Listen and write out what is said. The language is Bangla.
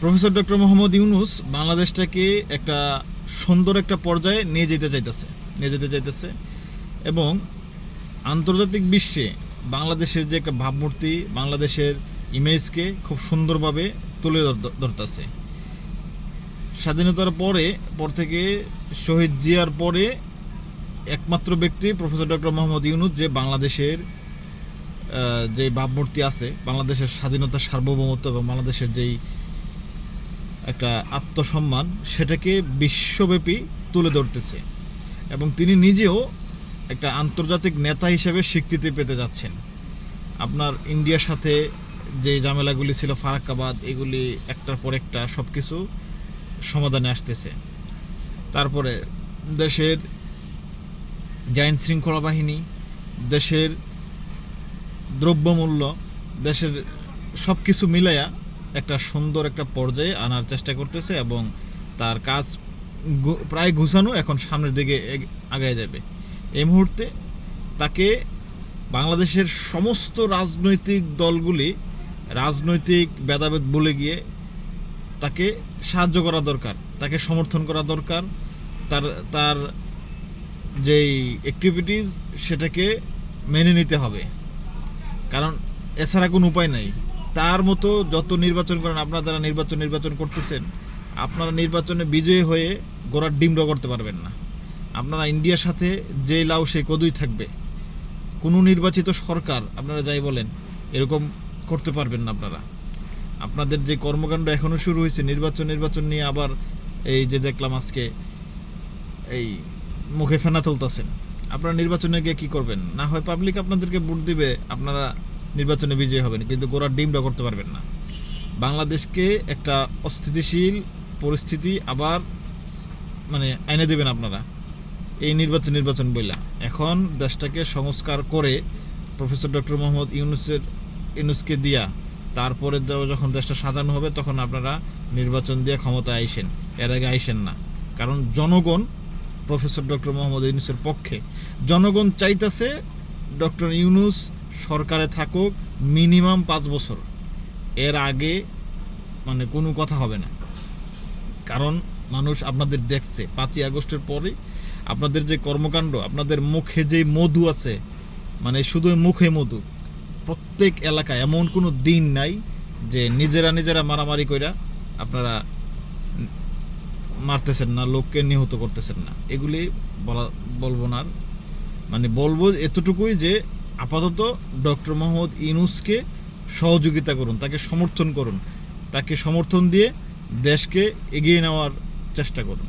প্রফেসর ডক্টর মোহাম্মদ ইউনুস বাংলাদেশটাকে একটা সুন্দর একটা পর্যায়ে নিয়ে যেতে চাইতেছে, নিয়ে যেতে চাইতেছে। এবং আন্তর্জাতিক বিশ্বে বাংলাদেশের যে একটা ভাবমূর্তি, বাংলাদেশের ইমেজকে খুব সুন্দরভাবে তুলে ধর- ধরতেছে। স্বাধীনতার পরে, পর থেকে শহীদ জিয়ার পরে একমাত্র ব্যক্তি প্রফেসর ডক্টর মোহাম্মদ ইউনুস যে বাংলাদেশের যে ভাবমূর্তি আছে, বাংলাদেশের স্বাধীনতা সার্বভৌমত্ব এবং বাংলাদেশের যেই একটা আত্মসম্মান সেটাকে বিশ্বব্যাপী তুলে ধরতেছে এবং তিনি নিজেও একটা আন্তর্জাতিক নেতা হিসেবে স্বীকৃতি পেতে যাচ্ছেন। আপনার ইন্ডিয়ার সাথে যে ঝামেলাগুলি ছিল, ফারাক্কাবাদ, এগুলি একটার পর একটা সব কিছু সমাধানে আসতেছে। তারপরে দেশের যে আইন শৃঙ্খলা বাহিনী, দেশের দ্রব্যমূল্য, দেশের সব কিছু মিলাইয়া একটা সুন্দর একটা পর্যায়ে আনার চেষ্টা করতেছে এবং তার কাজ প্রায় ঘুষানো এখন সামনের দিকে আগায় যাবে। এই মুহূর্তে তাকে বাংলাদেশের সমস্ত রাজনৈতিক দলগুলি রাজনৈতিক ভেদাভেদ বলে গিয়ে তাকে সাহায্য করা দরকার, তাকে সমর্থন করা দরকার। তার তার যেই অ্যাক্টিভিটিস সেটাকে মেনে নিতে হবে। কারণ এছাড়া কোনো উপায় নাই। তার মতো যত নির্বাচন করেন, আপনারা যারা নির্বাচন নির্বাচন করতেছেন, আপনারা নির্বাচনে বিজয়ী হয়ে গোড়ার ডিমড করতে পারবেন না। আপনারা ইন্ডিয়ার সাথে যে লাউ, সে কদুই থাকবে। কোনো নির্বাচিত সরকার, আপনারা যাই বলেন, এরকম করতে পারবেন না আপনারা। আপনাদের যে কর্মকাণ্ড এখনও শুরু হয়েছে, নির্বাচন নির্বাচন নিয়ে আবার এই যে দেখলাম আজকে, এই মুখে ফেনা তুলতেছেন। আপনারা নির্বাচনে গিয়ে কী করবেন? না হয় পাবলিক আপনাদেরকে ভোট দিবে, আপনারা নির্বাচনে বিজয়ী হবেন, কিন্তু গোড়ার ডিমটা করতে পারবেন না। বাংলাদেশকে একটা অস্থিতিশীল পরিস্থিতি আবার মানে এনে দেবেন আপনারা। এই নির্বাচন নির্বাচন বইলা। এখন দেশটাকে সংস্কার করে প্রফেসর ডক্টর মোহাম্মদ ইউনুসের, ইউনুসকে দিয়া তারপরে যখন দেশটা সাজানো হবে, তখন আপনারা নির্বাচন দিয়ে ক্ষমতায় আইসেন। এর আগে আইসেন না। কারণ জনগণ, প্রফেসর ডক্টর মোহাম্মদ ইউনুসের পক্ষে, জনগণ চাইতেছে ডক্টর ইউনুস সরকারে থাকুক মিনিমাম পাঁচ বছর। এর আগে মানে কোনো কথা হবে না। কারণ মানুষ আপনাদের দেখছে, পাঁচই আগস্টের পরে আপনাদের যে কর্মকাণ্ড, আপনাদের মুখে যে মধু আছে মানে শুধু মুখে মধু, প্রত্যেক এলাকায় এমন কোনো দিন নাই যে নিজেরা নিজেরা মারামারি কইরা আপনারা মারতেছেন না, লোককে নিহত করতেছেন না। এগুলি বলা, বলব না। মানে বলব এতটুকুই যে আপাতত ডক্টর মোহাম্মদ ইনুসকে সহযোগিতা করুন, তাকে সমর্থন করুন, তাকে সমর্থন দিয়ে দেশকে এগিয়ে নেওয়ার চেষ্টা করুন।